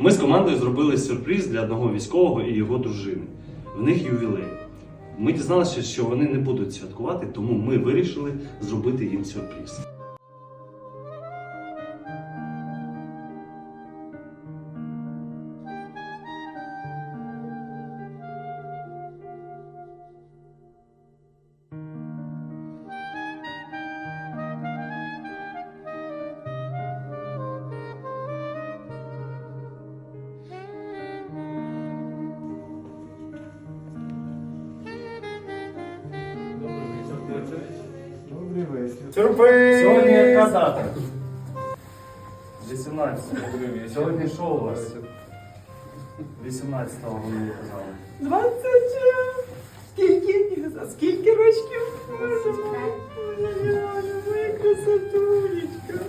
Ми з командою зробили сюрприз для одного військового і його дружини. В них ювілей. Ми дізналися, що вони не будуть святкувати, тому ми вирішили зробити їм сюрприз. Сюрприз! Сьогодні яка дата? 18. Сьогодні що у вас? 18-го ви мені казали. 20. Скільки? Скільки рочків? Боже мой, моя красотулечка.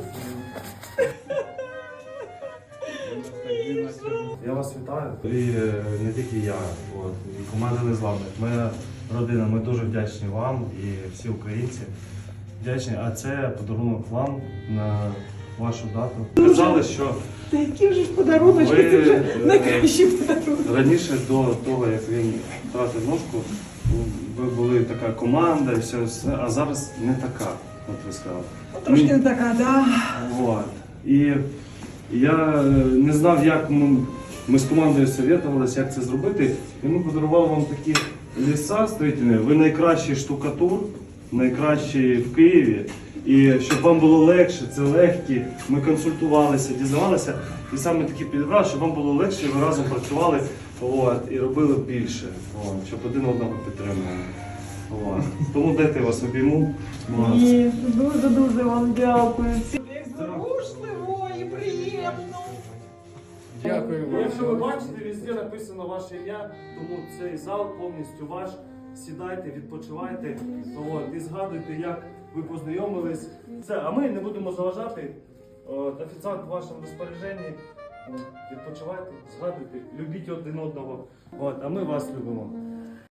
Я вас вітаю. І е, не тільки я, от, і команда незламних. Моя родина, ми дуже вдячні вам і всі українці. Вдячні, а це подарунок вам на вашу дату. Казали, що Та які вже ж подаруночки, Ви, це вже е, найкращий подарунок. раніше до того, як він втратив ножку, ви були така команда і все, все, а зараз не така, от ви сказали. Трошки не така, да. Вот. І я е, не знав, як ми, ми з командою советувалися, як це зробити. І ми подарували вам такі ліса строїтельні. Ви найкращий штукатур, найкращий в Києві. І щоб вам було легше, це легкі. Ми консультувалися, дізнавалися, і саме такі підібрали, щоб вам було легше, і ви разом працювали от, і робили більше, от, щоб один одного підтримували. От. Тому дайте вас обійму. От. Ні, дуже дуже вам дякую. Як зворушливо і приємно. Дякую вам. Якщо ви бачите, везде написано ваше ім'я, тому цей зал повністю ваш. Сідайте, відпочивайте от, і згадуйте, як ви познайомились. Все, а ми не будемо заважати. От, офіціант в вашому розпорядженні. Відпочивайте, згадуйте, любіть один одного. От, а ми вас любимо.